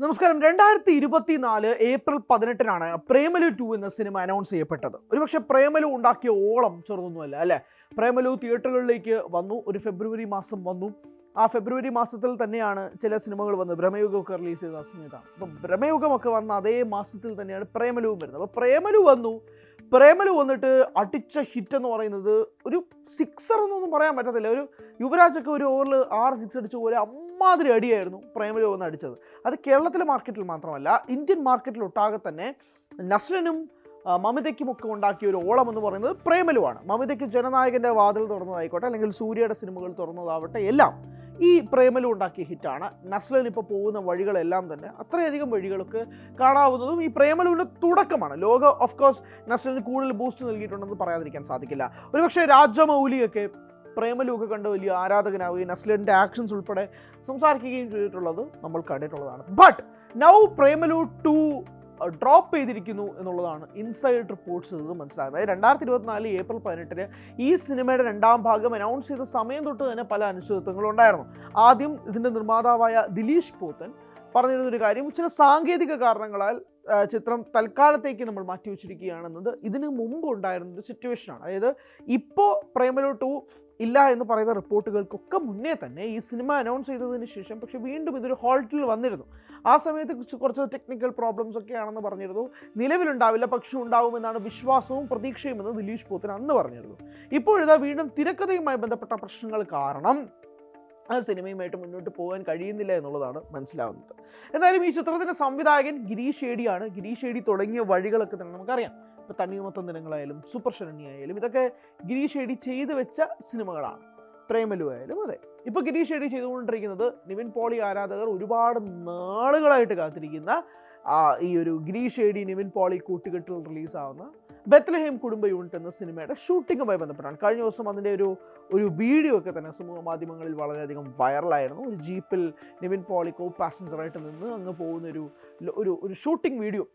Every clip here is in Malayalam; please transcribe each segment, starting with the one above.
നമസ്കാരം. രണ്ടായിരത്തി ഇരുപത്തിനാല് ഏപ്രിൽ പതിനെട്ടിനാണ് പ്രേമലു ടു എന്ന സിനിമ അനൗൺസ് ചെയ്യപ്പെട്ടത്. ഒരുപക്ഷെ പ്രേമലു ഉണ്ടാക്കിയ ഓളം ചെറുതൊന്നുമല്ല അല്ലേ? പ്രേമലു തിയേറ്ററുകളിലേക്ക് വന്നു ഒരു ഫെബ്രുവരി മാസം വന്നു. ആ ഫെബ്രുവരി മാസത്തിൽ തന്നെയാണ് ചില സിനിമകൾ വന്നത്. ബ്രഹ്മയുഗമൊക്കെ റിലീസ് ചെയ്ത സമയത്താണ്. അപ്പം ബ്രഹ്മയുഗമൊക്കെ വന്ന അതേ മാസത്തിൽ തന്നെയാണ് പ്രേമലുവും വരുന്നത്. അപ്പോൾ പ്രേമലു വന്നു. പ്രേമലു വന്നിട്ട് അടിച്ച ഹിറ്റ് എന്ന് പറയുന്നത് ഒരു സിക്സർ എന്നൊന്നും പറയാൻ പറ്റത്തില്ല. ഒരു യുവരാജൊക്കെ ഒരു ഓവറിൽ ആറ് സിക്സ് അടിച്ച പോലെ അമ്മാതിരി അടിയായിരുന്നു പ്രേമലു വന്ന് അടിച്ചത്. അത് കേരളത്തിലെ മാർക്കറ്റിൽ മാത്രമല്ല ഇന്ത്യൻ മാർക്കറ്റിൽ ഒട്ടാകെ തന്നെ നസ്ലിനും മമിതയ്ക്കും ഒക്കെ ഉണ്ടാക്കിയ ഒരു ഓളം എന്ന് പറയുന്നത് പ്രേമലുവാണ്. മമിതയ്ക്ക് ജനനായകന്റെ വാതിൽ തുറന്നതായിക്കോട്ടെ അല്ലെങ്കിൽ സൂര്യയുടെ സിനിമകൾ തുറന്നതാവട്ടെ എല്ലാം ഈ പ്രേമലു ഉണ്ടാക്കിയ ഹിറ്റാണ്. നസ്ലൻ ഇപ്പോൾ പോകുന്ന വഴികളെല്ലാം തന്നെ അത്രയധികം വഴികൾക്ക് കാണാവുന്നതും ഈ പ്രേമലുവിന്റെ തുടക്കമാണ്. ലോക ഓഫ് കോഴ്സ് നസ്ലിന് കൂടുതൽ ബൂസ്റ്റ് നൽകിയിട്ടുണ്ടെന്ന് പറയാതിരിക്കാൻ സാധിക്കില്ല. ഒരുപക്ഷെ രാജമൗലിയൊക്കെ പ്രേമലുവൊക്കെ കണ്ട് വലിയ ആരാധകനാവുകയും നസ്ലിന്റെ ആക്ഷൻസ് ഉൾപ്പെടെ സംസാരിക്കുകയും ചെയ്തിട്ടുള്ളത് നമ്മൾ കണ്ടിട്ടുള്ളതാണ്. But now Premalu two drop ചെയ്തിരിക്കുന്നു എന്നുള്ളതാണ് ഇൻസൈഡ് റിപ്പോർട്ട്സ് ഇത് മനസ്സിലാകുന്നത് അതായത് രണ്ടായിരത്തി ഇരുപത്തിനാല് ഏപ്രിൽ പതിനെട്ടിന് ഈ സിനിമയുടെ രണ്ടാം ഭാഗം അനൗൺസ് ചെയ്ത സമയം തൊട്ട് തന്നെ പല അനിശ്ചിതത്വങ്ങളും ഉണ്ടായിരുന്നു. ആദ്യം ഇതിന്റെ നിർമ്മാതാവായ ദിലീഷ് പോത്തൻ പറഞ്ഞിരുന്നൊരു കാര്യം ചില സാങ്കേതിക കാരണങ്ങളാൽ ചിത്രം തൽക്കാലത്തേക്ക് നമ്മൾ മാറ്റി മാറ്റിവെച്ചിരിക്കുകയാണെന്നത് ഇതിന് മുമ്പ് ഉണ്ടായിരുന്ന ഒരു സിറ്റുവേഷനാണ് അതായത് ഇപ്പോൾ പ്രേമലു ടു ഇല്ല എന്ന് പറയുന്ന റിപ്പോർട്ടുകൾക്കൊക്കെ മുന്നേ തന്നെ ഈ സിനിമ അനൗൺസ് ചെയ്തതിന് ശേഷം പക്ഷേ വീണ്ടും ഇതൊരു ഹോൾട്ടിൽ വന്നിരുന്നു. ആ സമയത്ത് കുറച്ച് ടെക്നിക്കൽ പ്രോബ്ലംസ് ഒക്കെ ആണെന്ന് പറഞ്ഞിരുന്നു. നിലവിലുണ്ടാവില്ല പക്ഷേ ഉണ്ടാവുമെന്നാണ് വിശ്വാസവും പ്രതീക്ഷയും എന്ന് ദിലീഷ് പോത്തിന് അന്ന് പറഞ്ഞിരുന്നു. ഇപ്പോഴിതാ വീണ്ടും തിരക്കഥയുമായി ബന്ധപ്പെട്ട പ്രശ്നങ്ങൾ കാരണം ആ സിനിമയുമായിട്ട് മുന്നോട്ട് പോകാൻ കഴിയുന്നില്ല എന്നുള്ളതാണ് മനസ്സിലാവുന്നത്. എന്തായാലും ഈ ചിത്രത്തിന്റെ സംവിധായകൻ ഗിരീഷ് ഏടിയാണ്. ഗിരീഷ് ഏടി തുടങ്ങിയ വഴികളൊക്കെ തന്നെ നമുക്കറിയാം. ഇപ്പോൾ തണ്ണീർമത്തം ദിനങ്ങളായാലും സൂപ്പർ ശരണി ആയാലും ഇതൊക്കെ ഗിരീഷ് ഏടി ചെയ്തു വെച്ച സിനിമകളാണ്. പ്രേമലു ആയാലും അതെ. ഇപ്പോൾ ഗിരീഷ് ഏടി ചെയ്തുകൊണ്ടിരിക്കുന്നത് നിവിൻ പോളി ആരാധകർ ഒരുപാട് നാളുകളായിട്ട് കാത്തിരിക്കുന്ന ഈ ഒരു ഗിരീഷ് ഏടി നിവിൻ പോളി കൂട്ടുകെട്ടിൽ റിലീസാവുന്ന ബത്ലഹേം കുടുംബ യൂണിറ്റ് എന്ന സിനിമയുടെ ഷൂട്ടിങ്ങുമായി ബന്ധപ്പെട്ടാണ് കഴിഞ്ഞ ദിവസം അതിന്റെ ഒരു ഒരു വീഡിയോ ഒക്കെ തന്നെ സമൂഹ മാധ്യമങ്ങളിൽ വളരെയധികം വൈറലായിരുന്നു. ഒരു ജീപ്പിൽ നിവിൻ പോളിക്കോ പാസഞ്ചറായിട്ട് നിന്ന് അങ്ങ് പോകുന്ന ഒരു ഒരു ഷൂട്ടിംഗ് വീഡിയോ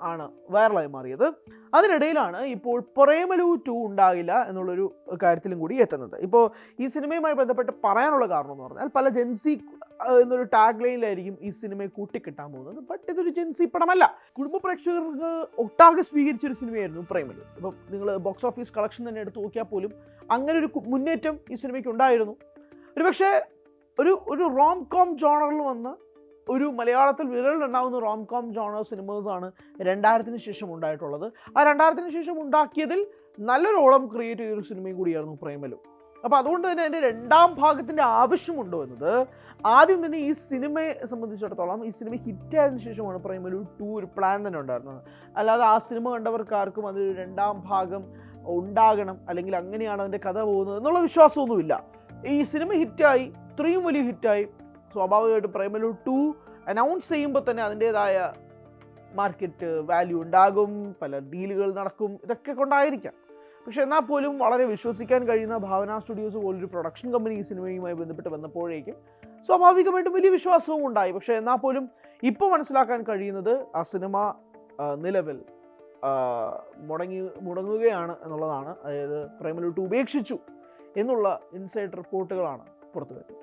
ആണ് വൈറലായി മാറിയത്. അതിനിടയിലാണ് ഇപ്പോൾ പ്രേമലു ടു ഉണ്ടാകില്ല എന്നുള്ളൊരു കാര്യത്തിലും കൂടി എത്തുന്നത്. ഇപ്പോൾ ഈ സിനിമയുമായി ബന്ധപ്പെട്ട് പറയാനുള്ള കാരണം എന്ന് പറഞ്ഞാൽ പല ജെൻസി എന്നൊരു ടാഗ് ലൈനിലായിരിക്കും ഈ സിനിമയെ കൂട്ടിക്കിട്ടാൻ പോകുന്നത്. ബട്ട് ഇതൊരു ജെൻസി പടമല്ല. കുടുംബ പ്രേക്ഷകർക്ക് ഒട്ടാകെ സ്വീകരിച്ചൊരു സിനിമയായിരുന്നു പ്രേമലു. ഇപ്പം നിങ്ങൾ ബോക്സ് ഓഫീസ് കളക്ഷൻ തന്നെ എടുത്ത് നോക്കിയാൽ പോലും അങ്ങനെ ഒരു മുന്നേറ്റം ഈ സിനിമയ്ക്ക് ഉണ്ടായിരുന്നു. ഒരുപക്ഷെ ഒരു ഒരു റോം കോം ജോണറിൽ വന്ന് ഒരു മലയാളത്തിൽ വിരലിലുണ്ടാവുന്ന റോം കോം ജോണർ സിനിമേഴ്സാണ് രണ്ടായിരത്തിന് ശേഷം ഉണ്ടായിട്ടുള്ളത്. ആ രണ്ടായിരത്തിന് ശേഷം ഉണ്ടാക്കിയതിൽ നല്ലൊരോളം ക്രിയേറ്റ് ചെയ്തൊരു സിനിമയും കൂടിയായിരുന്നു പ്രേമലു. അപ്പോൾ അതുകൊണ്ട് തന്നെ അതിന്റെ രണ്ടാം ഭാഗത്തിന്റെ ആവശ്യമുണ്ടോ എന്നത് ആദ്യം തന്നെ ഈ സിനിമയെ സംബന്ധിച്ചിടത്തോളം ഈ സിനിമ ഹിറ്റായതിനു ശേഷമാണ് പ്രേമലു ടു ഒരു പ്ലാൻ തന്നെ ഉണ്ടായിരുന്നത്. അല്ലാതെ ആ സിനിമ കണ്ടവർക്ക് ആർക്കും അതൊരു രണ്ടാം ഭാഗം ഉണ്ടാകണം അല്ലെങ്കിൽ അങ്ങനെയാണ് അതിന്റെ കഥ പോകുന്നത് എന്നുള്ള വിശ്വാസമൊന്നുമില്ല. ഈ സിനിമ ഹിറ്റായി ഇത്രയും വലിയ ഹിറ്റായി സ്വാഭാവികമായിട്ടും പ്രൈമലു ടു അനൗൺസ് ചെയ്യുമ്പോൾ തന്നെ അതിന്റേതായ മാർക്കറ്റ് വാല്യൂ ഉണ്ടാകും പല ഡീലുകൾ നടക്കും ഇതൊക്കെ കൊണ്ടായിരിക്കാം. പക്ഷെ എന്നാൽ പോലും വളരെ വിശ്വസിക്കാൻ കഴിയുന്ന ഭാവന സ്റ്റുഡിയോസ് പോലൊരു പ്രൊഡക്ഷൻ കമ്പനി ഈ സിനിമയുമായി ബന്ധപ്പെട്ട് വന്നപ്പോഴേക്കും സ്വാഭാവികമായിട്ടും വലിയ വിശ്വാസവും ഉണ്ടായി. പക്ഷെ എന്നാൽ പോലും ഇപ്പോൾ മനസ്സിലാക്കാൻ കഴിയുന്നത് ആ സിനിമ നിലവിൽ മുടങ്ങി മുടങ്ങുകയാണ് എന്നുള്ളതാണ്. അതായത് പ്രേമലൂട്ട് ഉപേക്ഷിച്ചു എന്നുള്ള ഇൻസൈഡ് റിപ്പോർട്ടുകളാണ് പുറത്തു വരുന്നത്